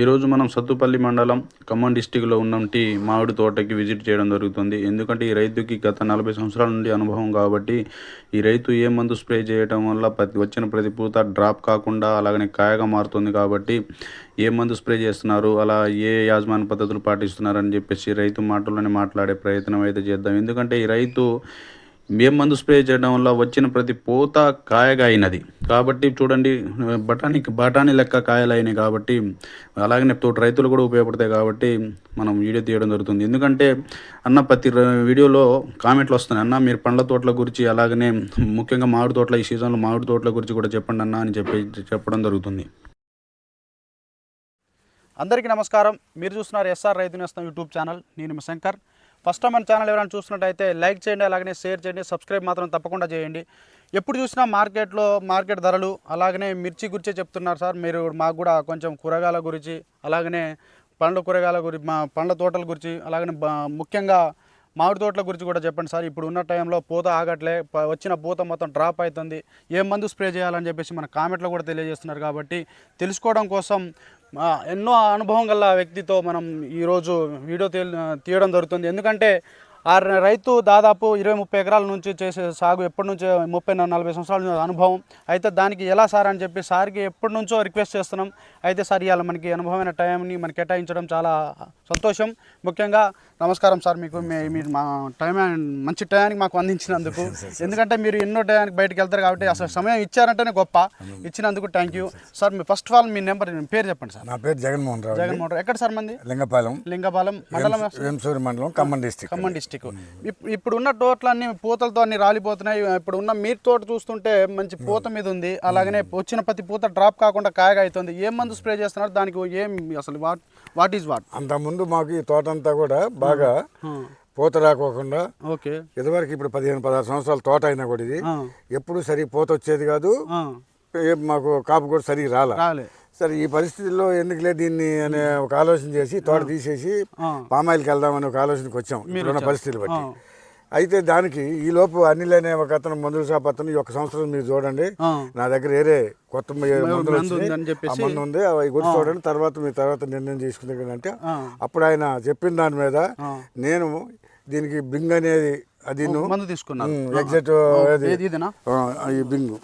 ఈరోజు మనం సత్తుపల్లి మండలం ఖమ్మం డిస్టిక్లో ఉన్నటి మామిడి తోటకి విజిట్ చేయడం జరుగుతుంది. ఎందుకంటే ఈ రైతుకి గత నలభై సంవత్సరాల నుండి అనుభవం కాబట్టి ఈ రైతు ఏ మందు స్ప్రే చేయడం వల్ల ప్రతి వచ్చిన ప్రతి పూత డ్రాప్ కాకుండా అలాగనే కాయగా మారుతుంది కాబట్టి ఏ మందు స్ప్రే చేస్తున్నారు అలా ఏ యాజమాన్య పద్ధతులు పాటిస్తున్నారని చెప్పేసి రైతు మాటల్లోనే మాట్లాడే ప్రయత్నం అయితే చేద్దాం. ఎందుకంటే ఈ రైతు మేం మందు స్ప్రే చేయడం వల్ల వచ్చిన ప్రతి పూత కాయగా అయినది కాబట్టి చూడండి బఠానీ బఠానీ లెక్క కాయలు అయినాయి కాబట్టి అలాగనే తోటి రైతులు కూడా ఉపయోగపడతాయి కాబట్టి మనం వీడియో తీయడం జరుగుతుంది. ఎందుకంటే అన్న ప్రతి వీడియోలో కామెంట్లు వస్తున్నాయి. అన్న మీరు పండ్ల తోటల గురించి అలాగనే ముఖ్యంగా మామిడి తోటల ఈ సీజన్లో మామిడి తోటల గురించి కూడా చెప్పండి అన్న అని చెప్పి చెప్పడం జరుగుతుంది. అందరికీ నమస్కారం. మీరు చూస్తున్నారు ఎస్ఆర్ రైతు నేస్తం యూట్యూబ్ ఛానల్. నేను శంకర్. ఫస్ట్ టైం మన ఛానల్ ఎవరైనా చూసినట్టయితే లైక్ చేయండి అలాగనే షేర్ చేయండి సబ్స్క్రైబ్ మాత్రం తప్పకుండా చేయండి. ఎప్పుడు చూసినా మార్కెట్లో మార్కెట్ ధరలు అలాగనే మిర్చి గురించే చెప్తున్నారు సార్. మీరు మాకు కూడా కొంచెం కూరగాయల గురించి అలాగనే పండ్ల కూరగాయల గురించి మా పండ్ల తోటల గురించి అలాగనే ముఖ్యంగా మామిడి తోటల గురించి కూడా చెప్పండి సార్. ఇప్పుడు ఉన్న టైంలో పూత ఆగట్లే వచ్చిన పూత మొత్తం డ్రాప్ అవుతుంది ఏ మందు స్ప్రే చేయాలని చెప్పేసి మన కామెంట్లో కూడా తెలియజేస్తున్నారు కాబట్టి తెలుసుకోవడం కోసం ఎన్నో అనుభవం గల వ్యక్తితో మనం ఈరోజు వీడియో తీ తీయడం జరుగుతుంది. ఎందుకంటే ఆ రైతు దాదాపు ఇరవై ముప్పై ఎకరాల నుంచి చేసే సాగు ఎప్పటి నుంచో ముప్పై నలభై సంవత్సరాల నుంచి అనుభవం. అయితే దానికి ఎలా సార్ అని చెప్పి సార్కి ఎప్పటి నుంచో రిక్వెస్ట్ చేస్తున్నాం. అయితే సార్ ఇవాళ మనకి అనుభవమైన టైంని మనకి కేటాయించడం చాలా సంతోషం. ముఖ్యంగా నమస్కారం సార్ మీకు మీ- మీరు మా టైం మంచి టయానికి మాకు అందించినందుకు. ఎందుకంటే మీరు ఎన్నో టయానికి బయటకు వెళ్తారు కాబట్టి అసలు సమయం ఇచ్చారంటేనే గొప్ప. ఇచ్చినందుకు థ్యాంక్ యూ సార్ మీ ఫస్ట్ ఆఫ్ ఆల్ మీ నెంబర్ పేరు చెప్పండి సార్. నా పేరు జగన్మోహన్ రావు జగన్మోహన్ రావు. ఎక్కడ సార్ మంది? లింగపాలెం. లింగపాలెం మండలం వేంసూరి మండలం ఖమ్మం డిస్టిక్ ఖమ్మం డిస్టిక్ ఇప్పుడు ఉన్న తోటలన్నీ పూతలతో అన్ని రాలిపోతున్నాయి. ఇప్పుడు ఉన్న మీర్ తోట చూస్తుంటే మంచి పూత మీద ఉంది. అలాగనే వచ్చిన ప్రతి పూత డ్రాప్ కాకుండా కాయగా అవుతుంది. ఏం మందు స్ప్రే చేస్తున్నారు? దానికి ఏం అసలు వాట్ వాట్ ఈజ్ వాట్ అంతకుముందు మాకు ఈ తోట అంతా కూడా బాగా పూత రాకోకుండా ఓకే. ఇదివరకు ఇప్పుడు పదిహేను పదహారు సంవత్సరాల తోట అయినా కూడా ఇది. ఎప్పుడు సరి పూత వచ్చేది కాదు. మాకు కాపు కూడా సరిగా రాల. సరే ఈ పరిస్థితుల్లో ఎందుకులే దీన్ని అనే ఒక ఆలోచన చేసి తోట తీసేసి. పామాయిల్కి వెళ్దామనే ఒక ఆలోచనకి వచ్చాం ఇప్పుడున్న పరిస్థితులు బట్టి. అయితే దానికి ఈ లోపు అనిల్ అనే ఒక అతను మందుల షాప్ అతను ఈ ఒక సంవత్సరం మీరు చూడండి. నా దగ్గర వేరే కొత్త మందులు మందు ఉంది అవి గుర్తు చూడండి. తర్వాత మీ తర్వాత నిర్ణయం తీసుకుంటే అంటే. అప్పుడు ఆయన చెప్పిన దాని మీద. నేను దీనికి బింగ్ అనేది అది మందు తీసుకున్నారు. ఎగ్జాక్ట్ ఈ బింగ్.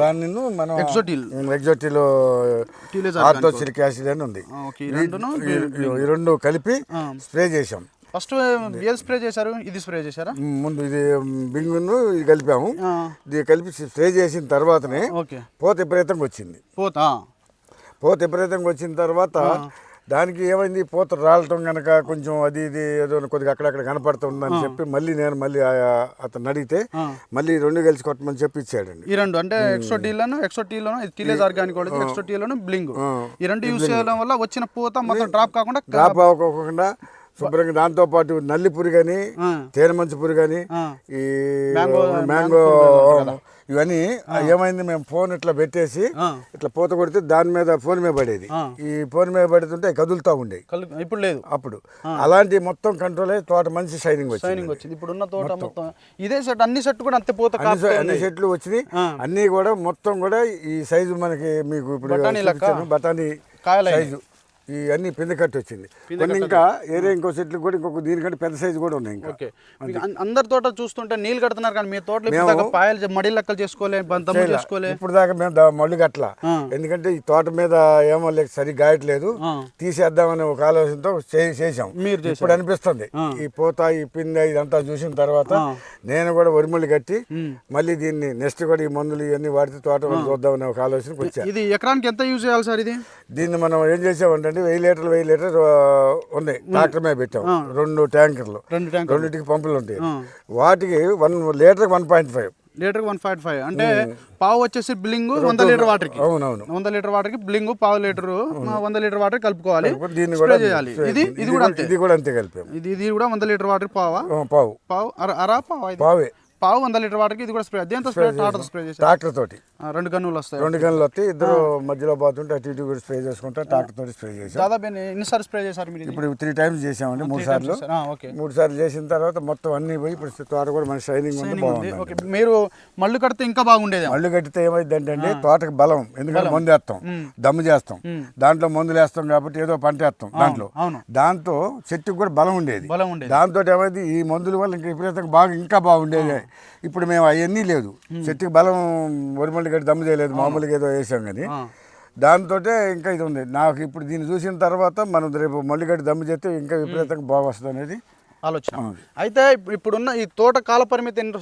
దాన్ని మనం. ఎగ్జోటిల్ టీలేజ్ ఆర్థోసిలిక్ యాసిడ్ అని ఉంది. ఈ రెండు కలిపి. స్ప్రే చేసాం ఫస్ట్ ఏది స్ప్రే చేశారు ఇది స్ప్రే చేశారా? ముందు ఇది బింగును ఇది కలిపాము. ఇది కలిపి స్ప్రే చేసిన తర్వాతనే ఓకే. పోత విపరీతంగా వచ్చింది. పోతా? పోత విపరీతంగా వచ్చిన తర్వాత దానికి ఏమైంది? పూత రాలటం కనుక కొంచెం అది ఇది ఏదో కొద్దిగా అక్కడక్కడ కనపడుతుందని చెప్పి మళ్ళీ నేను మళ్ళీ అతను అడిగితే. మళ్ళీ రెండు కలిసి కొట్టమని చెప్పి ఇచ్చాడండి. ఈ రెండు అంటే ఎక్స్ట్రా టీలను ఎక్స్ట్రా టీలను టీలేజ్ ఆర్గానిక్ ఎక్స్ట్రా టీలను బ్లింగ్. ఈ రెండు యూస్ చేయడం వల్ల వచ్చిన పూత మొత్తం డ్రాప్ కాకుండా డ్రాప్ అవ్వకోకుండా శుభ్రంగా దాంతో పాటు నల్లి పురుగని ఆ, తేనె మంచు పురుగని ఆ. ఈ మ్యాంగో- ఇవన్నీ ఏమైంది మేము ఫోన్ ఇట్లా పెట్టేసి. ఇట్లా పూత కొడితే దాని మీద ఫోన్ మీద పడేది. ఈ ఫోన్ మీద పడుతుంటే కదులుతూ ఉండేవి కలు ఇప్పుడు లేదు. అప్పుడు. అలాంటి మొత్తం కంట్రోల్ అయ్యి తోట మంచి షైనింగ్ వచ్చింది. షైనింగ్ వచ్చింది. ఇప్పుడు ఉన్న తోట మొత్తం. ఇదే సెట్ అన్ని సెట్ కూడా అంతే పూత అన్ని కాపు సె- అన్ని చెట్లు వచ్చినాయి. అన్ని కూడా మొత్తం కూడా ఈ సైజు మనకి మీకు ఇప్పుడు బఠానీ? చూపించాను. బఠానీ కాయలు సైజు. ఈ అన్ని పిండి కట్టి వచ్చింది. కొన్ని ఇంకా ఏరే ఇంకో చెట్లు కూడా ఇంకొక దీనికంటే పెద్ద సైజు కూడా ఉన్నాయి ఇంకా. అందరి తోట చూస్తుంటే నీళ్ళు కడుతున్నారు కానీ మీ తోటలో దాకా పాయలు మడి లెక్కలు చేసుకోలే ఇప్పుడు దాకా మేము మళ్ళీ ఆ. ఎందుకంటే ఈ తోట మీద ఏమో లేక సరి గాయట్లేదు. తీసేద్దామనే ఒక ఆలోచనతో చేసాం. ఇప్పుడు అనిపిస్తుంది. ఈ పూత ఈ పిందె ఇదంతా చూసిన తర్వాత. నేను కూడా వరిమల్లి కట్టి. మళ్ళీ దీన్ని నెక్స్ట్ కూడా ఈ మందులు ఇవన్నీ వాడితే తోట చూద్దామనే ఒక ఆలోచనకి వచ్చా. ఇది ఎకరానికి ఎంత యూజ్ చేయాలి సార్ ఇది? దీన్ని మనం ఏం చేసామంటే వెయ్యి లీటర్లు వెయ్యి లీటర్ ఉన్నాయి. ట్రాక్టర్ మీద పెట్టాం. రెండు ట్యాంకర్లు. రెండు ట్యాంక్ రెండింటికి పంపులు ఉంటాయి. వాటికి one litre one point five. Litre one five five. అంటే పావు వచ్చేసి బిల్లింగ్ వంద లీటర్ వాటర్కి అవునవును. వంద లీటర్ వాటర్కి బిల్లింగ్ పావు లీటర్ వంద లీటర్ వాటర్ కలుపుకోవాలి. దీన్ని కూడా చేయాలి. ఇది ఇది కూడా అంతే. ఇది కూడా అంతే కలిపాం. ఇది ఇది కూడా వంద లీటర్ వాటర్ పావా? పావు. పావు? అర అరా పావా పావే. పావు వంద లీటర్ వాటర్కి ఇది కూడా స్ప్రే దేంతో స్ప్రే? టాటర్ స్ప్రే చేశారు ట్రాక్టర్ తోటి. రెండు గన్నులు వస్తాయి? రెండు గంటలు వస్తే ఇద్దరు మధ్యలో పోతుంటే అటు ఇటు కూడా స్ప్రే చేసుకుంటా ట్రాక్టర్ తోటి స్ప్రే చేసాం దాదాపు ఎన్ని- ఎన్నిసార్లు స్ప్రే చేశారు మీరు? ఇప్పుడు త్రీ టైమ్స్ చేసామండి మూడు సార్లు. మూడు సార్లు చేసిన తర్వాత మొత్తం అన్ని పోయి ఇప్పుడు తోట కూడా మన షైనింగ్ ఉంది. బాగుంది ఓకే మీరు మళ్ళు కడితే ఇంకా బాగుండేది మళ్ళీ కట్టితే ఏమైంది అంటే తోటకి బలం ఎందుకంటే మందు వేస్తాం దమ్ము చేస్తాం. దాంట్లో మందులు వేస్తాం కాబట్టి ఏదో పంట వేస్తాం దాంట్లో. అవును. దాంతో చెట్టుకు కూడా బలం ఉండేది. బలం ఉండేది. దాంతో ఏమైంది ఈ మందుల వల్ల ఇంకా విపరీతంగా బాగా ఇంకా బాగుండేది. ఇప్పుడు మేము అవన్నీ లేదు. చెట్టుకి బలం ఒరిమల్లి గడ్డి దమ్ము చేయలేదు మామూలుగా ఏదో వేసాం కానీ. దాంతో ఇంకా ఇది ఉంది. నాకు ఇప్పుడు దీన్ని చూసిన తర్వాత మనం రేపు మల్లిగడ్డి దమ్ము చేస్తే ఇంకా విపరీతంగా బాగా వస్తుంది అనేది ఆలోచన. అయితే ఇప్పు- ఇప్పుడున్న ఈ తోట కాల పరిమితి ఎన్ని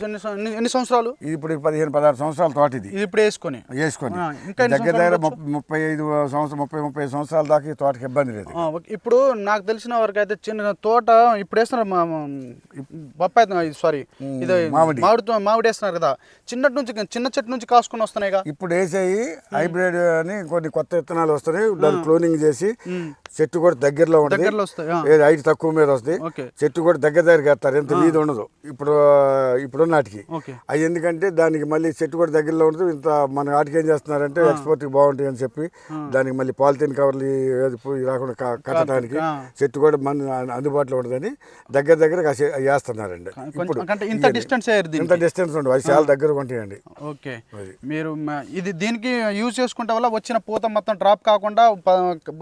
ఎన్ని సంవత్సరాలు? ఇది ఇప్పుడు పదిహేను పదహారు సంవత్సరాల తోట ఇది ఇది ఇప్పుడు వేసుకొని. వేసుకొని. ఇంకా దగ్గర దగ్గర ముప్ప- ఐదు సంవత్సరం ముప్పై ముప్పై ఐదు సంవత్సరాల దాకా ఈ తోటకి ఇబ్బంది లేదు. ఇప్పుడు నాకు తెలిసిన వరకు అయితే చిన్న తోట ఇప్పుడు వేస్తున్నారు బొప్పాయి సారీ ఇది మామిడి. మామిడి మామిడి వేస్తున్నారు కదా. చిన్నటి నుంచి చిన్న చెట్టు నుంచి కాసుకొని వస్తున్నాయిగా ఇప్పుడు వేసేయి హైబ్రిడ్ అని కొన్ని కొత్త విత్తనాలు వస్తున్నాయి. దాన్ని క్లోనింగ్ చేసి చెట్టు కూడా దగ్గరలో ఉంటుంది హైట్ తక్కువ మీద వస్తుంది. చెట్టు కూడా దగ్గర దగ్గరికి వేస్తారు ఎంత వీధి ఉండదు. ఇప్పుడు ఇప్పుడు నాటికి అవి ఎందుకంటే దానికి మళ్ళీ చెట్టు కూడా దగ్గరలో ఉంటుంది ఇంత మన వాటికి ఏం చేస్తున్నారంటే ఎక్స్పోర్ట్కి బాగుంటాయి అని చెప్పి దానికి మళ్ళీ పాలిథిన్ కవర్లు రాకుండా కట్టడానికి. చెట్టు కూడా మన అందుబాటులో ఉంటుందని దగ్గర దగ్గర వేస్తున్నారండి ఇప్పుడు ఇంత డిస్టెన్స్ ఇంత డిస్టెన్స్ ఉండవు. అవి చాలా దగ్గరగా ఉంటాయండి. ఓకే. అది. మీరు ఇది దీనికి యూజ్ చేసుకుంటే వల్ల వచ్చిన పూత మొత్తం డ్రాప్ కాకుండా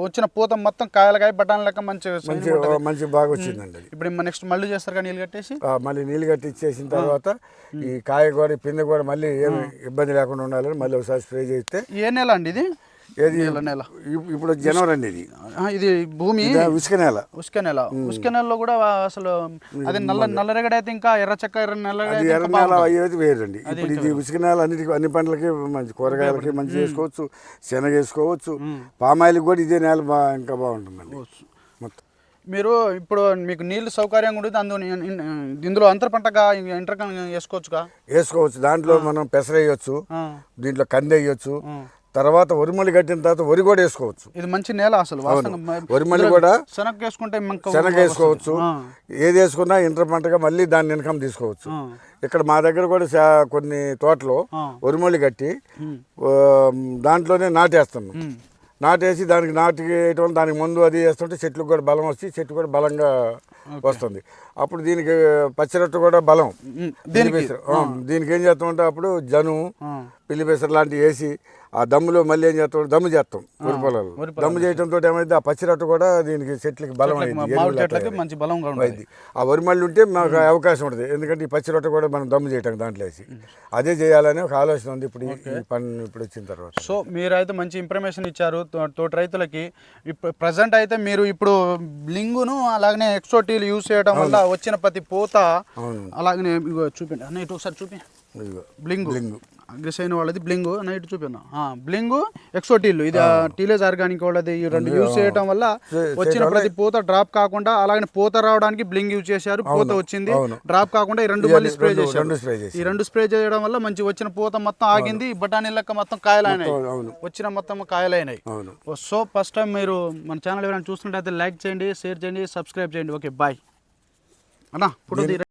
వచ్చిన పూత మొత్తం కాయలకాయ బఠాన్ లెక్క మంచి మంచి బాగా వచ్చిందండి అది. ఇప్పుడు నెక్స్ట్ మళ్ళీ చేస్తారు కానీ నీళ్ళు కట్టేసి? మళ్ళీ నీళ్ళు కట్టి ఇచ్చేసిన తర్వాత ఈ కాయ కూడా పిందె కూడా మళ్ళీ ఏమి ఇబ్బంది లేకుండా ఉండాలని మళ్ళీ ఒకసారి స్ప్రే చేస్తే ఏ నెల అండి ఇది? ఏది? నెల నెల. ఇప్- ఇప్పుడు జనవరి అండి ఇది. ఇది భూమి? ఉసుక నేల. ఉస్క నెల. ఉస్క నెలలో కూడా అసలు అది నల్ల నల్లరేగడి అయితే ఇంకా ఎర్ర చెక్క ఎర్ర నల్లరేగడి అయితే ఎర్ర నేల. అయ్యేది వేరండి. ఇప్పుడు ఇది ఉసుక నేల అన్నిటికీ అన్ని పంటలకి మంచి కూరగాయలకి మంచి చేసుకోవచ్చు శనగ వేసుకోవచ్చు పామాయిల్కి కూడా ఇదే నేల బా ఇంకా బాగుంటుందండి. మీరు ఇప్పుడు మీకు నీళ్ళు అందులో ఇన్- ఇన్- ఇందులో అంతర పంటగా ఇంటర్ వేసుకోవచ్చుగా? వేసుకోవచ్చు. దాంట్లో మనం పెసర వేయచ్చు దీంట్లో కంది వేయచ్చు. తర్వాత వరిమల్లి కట్టిన తర్వాత వరి కూడా వేసుకోవచ్చు. ఇది మంచి నేల అసలు వరిమల్లి కూడా శనగ వేసుకుంటే శనగ వేసుకోవచ్చు. ఏది వేసుకున్నా ఇంటర్ పంటగా మళ్ళీ దాన్ని ఇన్కమ్ తీసుకోవచ్చు. ఇక్కడ మా దగ్గర కూడా కొన్ని తోటలో. వరిమొళి కట్టి దాంట్లోనే నాటేస్తున్నాం. నాటేసి దానికి నాటికేయటం వల్ల దానికి మందు అది వేస్తుంటే చెట్లకు కూడా బలం వచ్చి చెట్టు కూడా బలంగా వస్తుంది. అప్పుడు దీనికి పచ్చిరొట్టు కూడా బలం. ఆ, దీనికి? ఏం చేస్తామంటే అప్పుడు జను ఆ, పిల్లి పెసర లాంటివి వేసి ఆ దమ్ములో మళ్ళీ ఏం చేస్తాం? దమ్ము చేస్తాం వరి పొలాలు దమ్ము చేయడంతో ఏమైంది ఆ పచ్చిరొట్టు కూడా దీనికి చెట్లకి బలం అయింది మంచి అయింది. ఆ వరి మళ్ళీ ఉంటే మాకు అవకాశం ఉంటుంది. ఎందుకంటే ఈ పచ్చి రొట్టె కూడా మనం దమ్ము చేయటం దాంట్లో వేసి. అదే చేయాలని ఒక ఆలోచన ఉంది ఇప్పుడు ఈ- పని ఇప్పుడు వచ్చిన తర్వాత. సో మీరైతే మంచి ఇన్ఫర్మేషన్ ఇచ్చారు తోటి రైతులకి. ఇప్పుడు ప్రజెంట్ అయితే మీరు ఇప్పుడు బ్లింగును అలాగనే ఎక్సోటీలు యూజ్ చేయడం వల్ల వచ్చిన ప్రతి పూత అలాగనే చూపిండి అన్న ఇటు ఒకసారి చూపి. బ్లింగు బ్లింగు. అగ్రెస్ అయిన వాళ్ళది బ్లింగు అన్న ఇటు చూపిన్నా బ్లింగు ఎక్సోటీలు ఇది ఆ టీలేజ్ ఆర్గానిక్ వాళ్ళది ఈ రెండు యూజ్ చేయడం వల్ల వచ్చిన ప్రతి పూత డ్రాప్ కాకుండా అలాగే పూత రావడానికి బ్లింగ్ యూజ్ చేశారు పూత వచ్చింది. డ్రాప్ కాకుండా ఈ రెండు మళ్ళీ స్ప్రే చేశారు. ఈ రెండు స్ప్రే చేయడం వల్ల మంచి వచ్చిన పూత మొత్తం ఆగింది బఠానీ లెక్క మొత్తం కాయలైనాయి. వచ్చిన మొత్తం కాయలైనాయి. సో ఫస్ట్ టైం మీరు మన ఛానల్ ఎవరైనా చూస్తుంటే లైక్ చేయండి షేర్ చేయండి సబ్స్క్రైబ్ చేయండి. ఓకే బాయ్ అన్నా ఫోటో